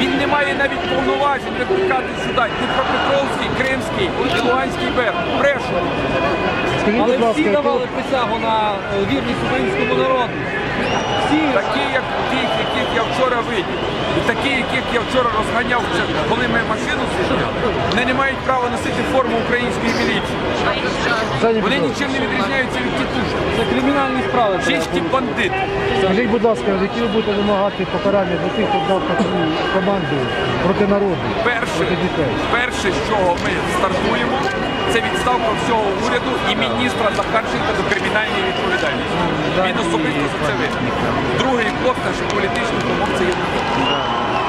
Він не має навіть повноважень викликати сюди Дніпропетровський, Кримський Луганський берег. Брешу. Але всі давали присягу на е, вірність українському народу. Всі Такі, як тих, яких я вчора видів, і такі, яких я вчора розганяв, коли ми машину зупиняли, вони не мають права носити форму української міліції. Вони нічим не відрізняються від тітушок. це кримінальні справи. Чисті бандити. Скажіть, будь ласка, які ви будете вимагати покарання для тих, хто дав таку команду проти народу, Перше, проти дітей? перше, з чого ми стартуємо, це відставка всього уряду і міністра Захарченка до кримінальної відповідальності. Він особисто за це винен. Другий блок наш політичний промов це Янукович.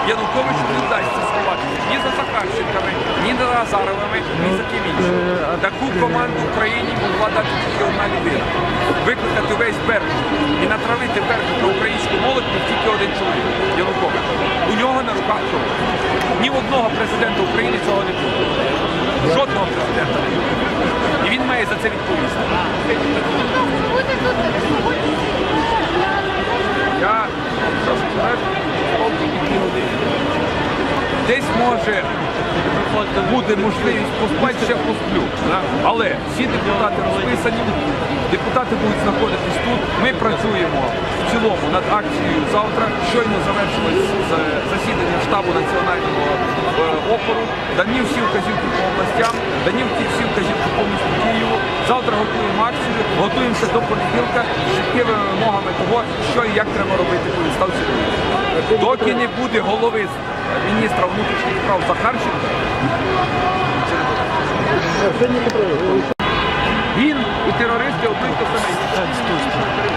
Янукович не дасть це сховати ні за Захарченками, ні за Азаровими, ні за ким іншим. Таку команду Україні могла дати тільки одна людина. Викликати весь Беркут і натравити Беркут на українську молодь тільки один чоловік Янукович. У нього на руках кров. Ні в одного президента України цього не було. Жодного президента не було. І він має за це відповісти. Я тільки дві години. Десь може буде можливість поспати, ще посплю. Але всі депутати розписані, депутати будуть знаходитись тут. Ми працюємо в цілому над акцією завтра. Щойно завершилось засідання штабу національного е, опору. Дані всі вказівки по областям, дані всі вказівки по місту Києву. Завтра готуємо акцію, готуємося до понеділка з чіткими вимогами того, що і як треба робити по відставці. Доки не буде голови міністра внутрішніх справ Захарченка, він і терористи й те саме.